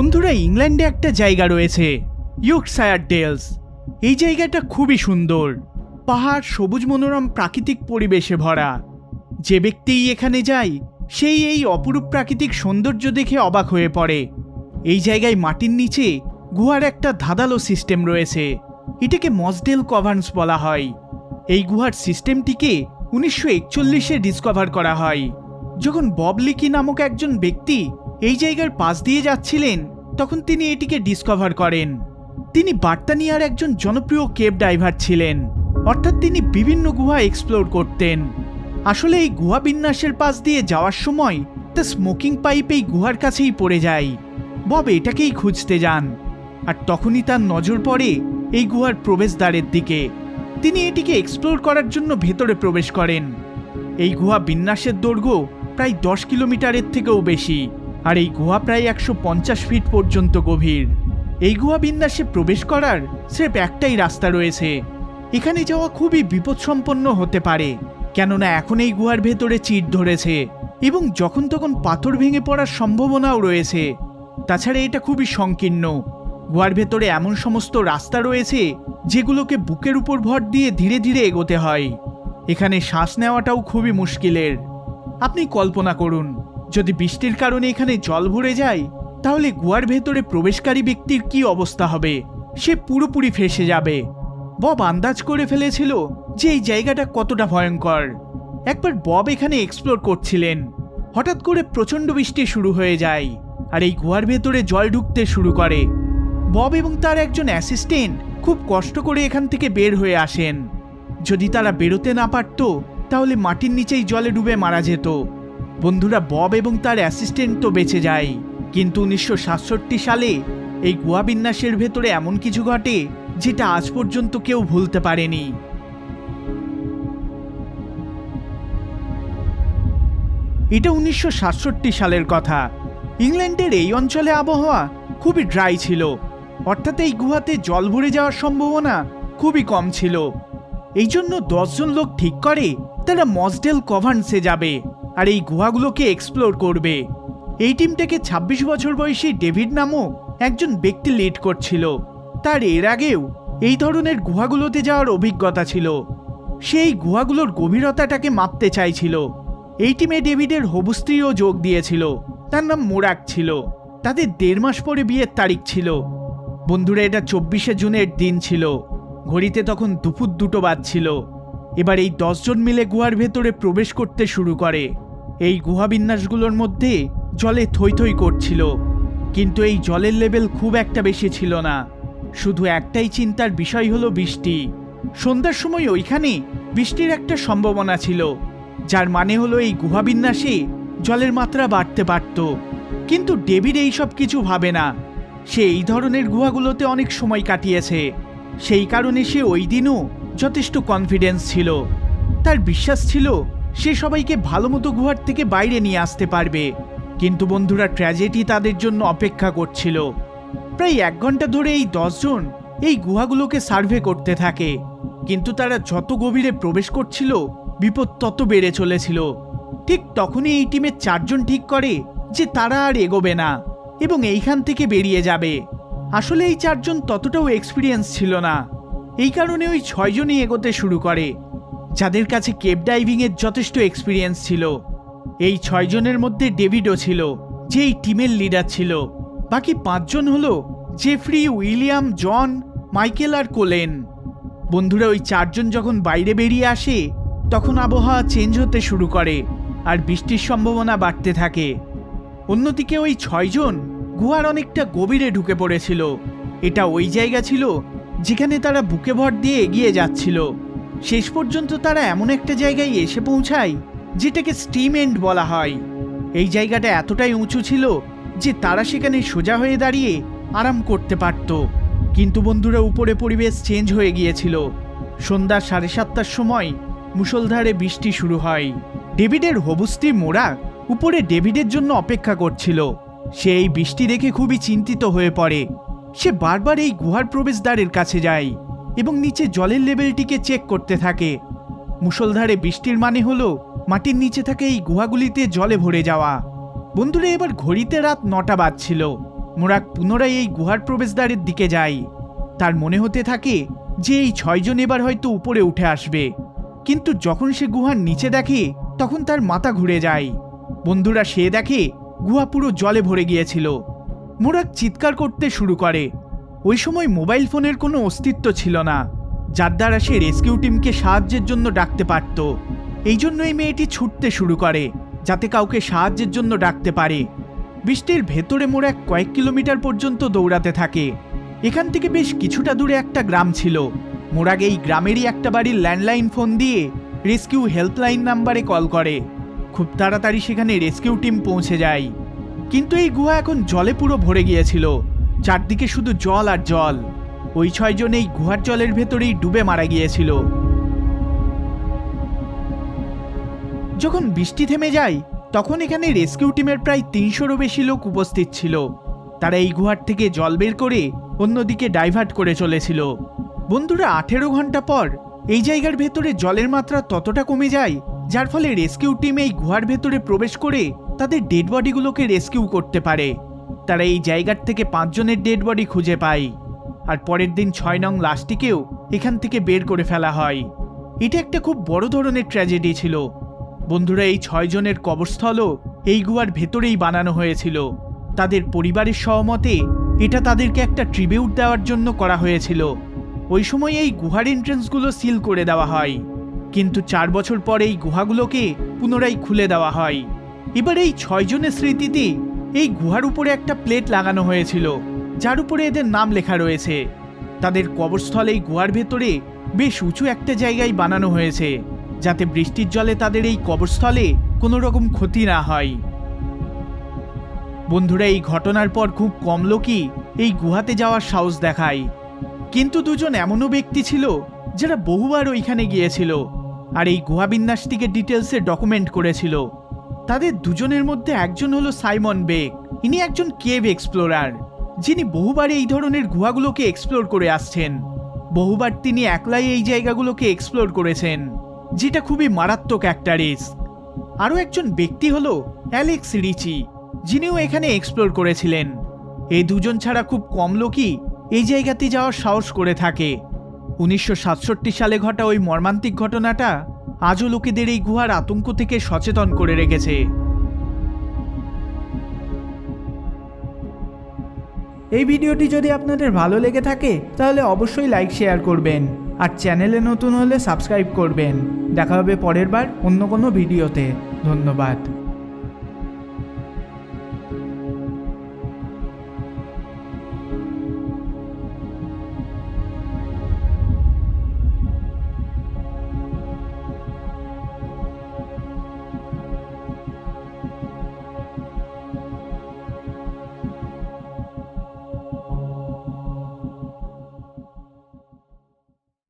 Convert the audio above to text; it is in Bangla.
বন্ধুরা, ইংল্যান্ডে একটা জায়গা রয়েছে, ইয়র্কশায়ার ডেলস। এই জায়গাটা খুবই সুন্দর। পাহাড়, সবুজ মনোরম, প্রাকৃতিক পরিবেশে ভরা। যে ব্যক্তিই এখানে যায়, সেই এই অপরূপ প্রাকৃতিক সৌন্দর্য দেখে অবাক হয়ে পড়ে। এই জায়গায় মাটির নিচে গুহার একটা ধাঁধালো সিস্টেম রয়েছে। এটাকে মসডেল কভার্নস বলা হয়। এই গুহার সিস্টেমটিকে উনিশশো একচল্লিশে ডিসকভার করা হয়। যখন ববলিকি নামক একজন ব্যক্তি এই জায়গার পাশ দিয়ে যাচ্ছিলেন, তখন তিনি এটিকে ডিসকভার করেন। তিনি বার্তানিয়ার একজন জনপ্রিয় কেব ড্রাইভার ছিলেন। অর্থাৎ তিনি বিভিন্ন গুহা এক্সপ্লোর করতেন। আসলে এই গুহা বিন্যাসের পাশ দিয়ে যাওয়ার সময় তা স্মোকিং পাইপ এই গুহার কাছেই পড়ে যায়। বব, এটাকেই খুঁজতে যান। আর তখনই তার নজর পড়ে এই গুহার প্রবেশদ্বারের দিকে। তিনি এটিকে এক্সপ্লোর করার জন্য ভেতরে প্রবেশ করেন। এই গুহা বিন্যাসের দৈর্ঘ্য প্রায় দশ কিলোমিটারের থেকেও বেশি। আর এই গুহা প্রায় একশো পঞ্চাশ ফিট পর্যন্ত গভীর। এই গুহা বিন্যাসে প্রবেশ করার স্রেফ একটাই রাস্তা রয়েছে। এখানে যাওয়া খুবই বিপদসম্পন্ন হতে পারে, কেননা এখন এই গুহার ভেতরে চিট ধরেছে এবং যখন তখন পাথর ভেঙে পড়ার সম্ভাবনাও রয়েছে। তাছাড়া এটা খুবই সংকীর্ণ। গুহার ভেতরে এমন সমস্ত রাস্তা রয়েছে যেগুলোকে বুকের উপর ভর দিয়ে ধীরে ধীরে এগোতে হয়। এখানে শ্বাস নেওয়াটাও খুবই মুশকিলের। আপনি কল্পনা করুন যদি বৃষ্টির কারণে এখানে জল ভরে যায়, তাহলে গুহার ভেতরে প্রবেশকারী ব্যক্তির কি অবস্থা হবে? সে পুরোপুরি ফেসে যাবে। বব আন্দাজ করে ফেলেছিল যে এই জায়গাটা কতটা ভয়ঙ্কর। একবার বব এখানে এক্সপ্লোর করছিলেন। হঠাৎ করে প্রচণ্ড বৃষ্টি শুরু হয়ে যায় আর এই গুহার ভেতরে জল ঢুকতে শুরু করে। বব এবং তার একজন অ্যাসিস্ট্যান্ট খুব কষ্ট করে এখান থেকে বের হয়ে আসেন। যদি তারা বেরোতে না পারত, তাহলে মাটির নিচেই জলে ডুবে মারা যেত। বন্ধুরা বব এবং তার অ্যাসিস্ট্যান্ট তো বেঁচে যায়। কিন্তু উনিশশো সাতষট্টি সালে এই গুহা বিন্যাসের ভেতরে এমন কিছু ঘটে যেটা আজ পর্যন্ত কেউ ভুলতে পারেনি। এটা উনিশশো সাতষট্টি সালের কথা। ইংল্যান্ডের এই অঞ্চলে আবহাওয়া খুবই ড্রাই ছিল। অর্থাৎ এই গুহাতে জল ভরে যাওয়ার সম্ভাবনা খুবই কম ছিল। এই জন্য দশজন লোক ঠিক করে তারা মসডেল কভার্নসে যাবে। আর এই গুহাগুলোকে এক্সপ্লোর করবে। এই টিমটাকে ২৬ বছর বয়সী ডেভিড নামক একজন ব্যক্তি লিড করছিল। তার এর আগেও এই ধরনের গুহাগুলোতে যাওয়ার অভিজ্ঞতা ছিল। সেই গুহাগুলোর গভীরতাটাকে মাপতে চাইছিল। এই টিমে ডেভিডের হবু স্ত্রীও যোগ দিয়েছিল। তার নাম মোরাক ছিল। তাদের দেড় মাস পরে বিয়ের তারিখ ছিল। বন্ধুরা, এটা চব্বিশে জুনের দিন ছিল। ঘড়িতে তখন দুপুর দুটো বাজছিল। এবার এই দশজন মিলে গুহার ভেতরে প্রবেশ করতে শুরু করে। এই গুহা বিন্যাসগুলোর মধ্যে জলে থই থই করছিল, কিন্তু এই জলের লেভেল খুব একটা বেশি ছিল না। শুধু একটাই চিন্তার বিষয় হলো বৃষ্টি। সন্ধ্যার সময় ওইখানে বৃষ্টির একটা সম্ভাবনা ছিল, যার মানে হলো এই গুহা বিন্যাসে জলের মাত্রা বাড়তে পারত। কিন্তু ডেভিড এই সব কিছু ভাবে না। সে এই ধরনের গুহাগুলোতে অনেক সময় কাটিয়েছে। সেই কারণে সে ওই দিনও যথেষ্ট কনফিডেন্স ছিল। তার বিশ্বাস ছিল, সে সবাইকে ভালো মতো গুহার থেকে বাইরে নিয়ে আসতে পারবে। কিন্তু বন্ধুরা ট্র্যাজেডি তাদের জন্য অপেক্ষা করছিল। প্রায় এক ঘণ্টা ধরে এই দশজন এই গুহাগুলোকে সার্ভে করতে থাকে। কিন্তু তারা যত গভীরে প্রবেশ করছিল, বিপদ তত বেড়ে চলেছিল। ঠিক তখনই এই টিমের চারজন ঠিক করে যে তারা আর এগোবে না এবং এইখান থেকে বেরিয়ে যাবে। আসলে এই চারজন ততটাও এক্সপিরিয়েন্স ছিল না। এই কারণে ওই ছয়জনই এগোতে শুরু করে, যাদের কাছে কেপ ডাইভিংয়ের যথেষ্ট এক্সপিরিয়েন্স ছিল। এই ছয়জনের মধ্যে ডেভিডও ছিল, যে এই টিমের লিডার ছিল। বাকি পাঁচজন হলো জেফ্রি, উইলিয়াম, জন, মাইকেল আর কোলেন। বন্ধুরা, ওই চারজন যখন বাইরে বেরিয়ে আসে, তখন আবহাওয়া চেঞ্জ হতে শুরু করে আর বৃষ্টির সম্ভাবনা বাড়তে থাকে। অন্যদিকে ওই ছয়জন গুহার অনেকটা গভীরে ঢুকে পড়েছিল। এটা ওই জায়গা ছিল যেখানে তারা বুকে ভর দিয়ে এগিয়ে যাচ্ছিল। শেষ পর্যন্ত তারা এমন একটা জায়গায় এসে পৌঁছায়, যেটাকে স্টিম এন্ড বলা হয়। এই জায়গাটা এতটাই উঁচু ছিল যে তারা সেখানে সোজা হয়ে দাঁড়িয়ে আরাম করতে পারত। কিন্তু বন্ধুরা, উপরে পরিবেশ চেঞ্জ হয়ে গিয়েছিল। সন্ধ্যা সাড়ে সাতটার সময় মুষলধারে বৃষ্টি শুরু হয়। ডেভিডের হবুস্ত্রী মোড়া উপরে ডেভিডের জন্য অপেক্ষা করছিল। সে এই বৃষ্টি দেখে খুবই চিন্তিত হয়ে পড়ে। সে বারবার এই গুহার প্রবেশদ্বারের কাছে যায় এবং নিচে জলের লেভেলটিকে চেক করতে থাকে। মুষলধারে বৃষ্টির মানে হলো মাটির নিচে থাকে এই গুহাগুলিতে জলে ভরে যাওয়া। বন্ধুরা, এবার ঘড়িতে রাত নটা বাজছিল। মোরাক পুনরায় এই গুহার প্রবেশদ্বারের দিকে যায়। তার মনে হতে থাকে যে এই ছয়জন এবার হয়তো উপরে উঠে আসবে। কিন্তু যখন সে গুহার নিচে দেখে, তখন তার মাথা ঘুরে যায়। বন্ধুরা, সে দেখে গুহা পুরো জলে ভরে গিয়েছিল। মোরাক চিৎকার করতে শুরু করে। ওই সময় মোবাইল ফোনের কোনো অস্তিত্ব ছিল না। যার দ্বারা সে রেস্কিউ টিমকে সাহায্যের জন্য ডাকতে পারত। এই জন্য এই মেয়েটি ছুটতে শুরু করে, যাতে কাউকে সাহায্যের জন্য ডাকতে পারে। বৃষ্টির ভেতরে মোরাক কয়েক কিলোমিটার পর্যন্ত দৌড়াতে থাকে। এখান থেকে বেশ কিছুটা দূরে একটা গ্রাম ছিল। মোরাগ এই গ্রামেরই একটা বাড়ির ল্যান্ডলাইন ফোন দিয়ে রেস্কিউ হেল্পলাইন নাম্বারে কল করে। খুব তাড়াতাড়ি সেখানে রেস্কিউ টিম পৌঁছে যায়। কিন্তু এই গুহা এখন জলে পুরো ভরে গিয়েছিল। চারদিকে শুধু জল আর জল। ওই ছয়জন এই গুহার জলের ভেতরেই ডুবে মারা গিয়েছিল। যখন বৃষ্টি থেমে যায়, তখন এখানে রেস্কিউ টিমের প্রায় তিনশোরও বেশি লোক উপস্থিত ছিল। তারা এই গুহার থেকে জল বের করে অন্যদিকে ডাইভার্ট করে চলেছিল। বন্ধুরা, আঠেরো ঘণ্টা পর এই জায়গার ভেতরে জলের মাত্রা ততটা কমে যায়, যার ফলে রেস্কিউ টিম এই গুহার ভেতরে প্রবেশ করে তাদের ডেড বডিগুলোকে রেস্কিউ করতে পারে। তারা এই জায়গার থেকে পাঁচজনের ডেড বডি খুঁজে পায়। আর পরের দিন ছয় নং লাশটিকেও এখান থেকে বের করে ফেলা হয়। এটা একটা খুব বড় ধরনের ট্র্যাজেডি ছিল। বন্ধুরা, এই ছয়জনের কবরস্থলও এই গুহার ভেতরেই বানানো হয়েছিল। তাদের পরিবারের সহমতে এটা তাদেরকে একটা ট্রিবিউট দেওয়ার জন্য করা হয়েছিল। ওই সময় এই গুহার এন্ট্রেন্সগুলো সিল করে দেওয়া হয়। কিন্তু চার বছর পর এই গুহাগুলোকে পুনরায় খুলে দেওয়া হয়। এবার এই ছয়জনের স্মৃতিতে এই গুহার উপরে একটা প্লেট লাগানো হয়েছিল, যার উপরে এদের নাম লেখা রয়েছে। তাদের কবরস্থল এই গুহার ভেতরে বেশ উঁচু একটা জায়গায় বানানো হয়েছে, যাতে বৃষ্টির জলে তাদের এই কবরস্থলে কোনো রকম ক্ষতি না হয়। বন্ধুরা, এই ঘটনার পর খুব কম লোকই এই গুহাতে যাওয়ার সাহস দেখায়। কিন্তু দুজন এমনও ব্যক্তি ছিল যারা বহুবার ওইখানে গিয়েছিল, আর এই গুহা বিন্যাসটিকে ডিটেলসে ডকুমেন্ট করেছিল। তাদের দুজনের মধ্যে একজন হলো সাইমন বেক ইনি একজন কেভ এক্সপ্লোরার, যিনি বহুবার এই ধরনের গুহাগুলোকে এক্সপ্লোর করে আসছেন। বহুবার তিনি একলাই এই জায়গাগুলোকে এক্সপ্লোর করেছেন, যেটা খুবই মারাত্মক একটা রিস্ক। আরও একজন ব্যক্তি হলো অ্যালেক্স রিচি, যিনিও এখানে এক্সপ্লোর করেছিলেন। এই দুজন ছাড়া খুব কম লোকই এই জায়গাতে যাওয়ার সাহস করে থাকে। উনিশশো সাতষট্টি সালে ঘটা ওই মর্মান্তিক ঘটনাটা আজও লোকেদের এই গুহার আতঙ্ক থেকে সচেতন করে রেখেছে। এই ভিডিওটি যদি আপনাদের ভালো লেগে থাকে, তাহলে অবশ্যই লাইক, শেয়ার করবেন। আর চ্যানেলে নতুন হলে সাবস্ক্রাইব করবেন। দেখা হবে পরের বার অন্য কোনো ভিডিওতে। ধন্যবাদ।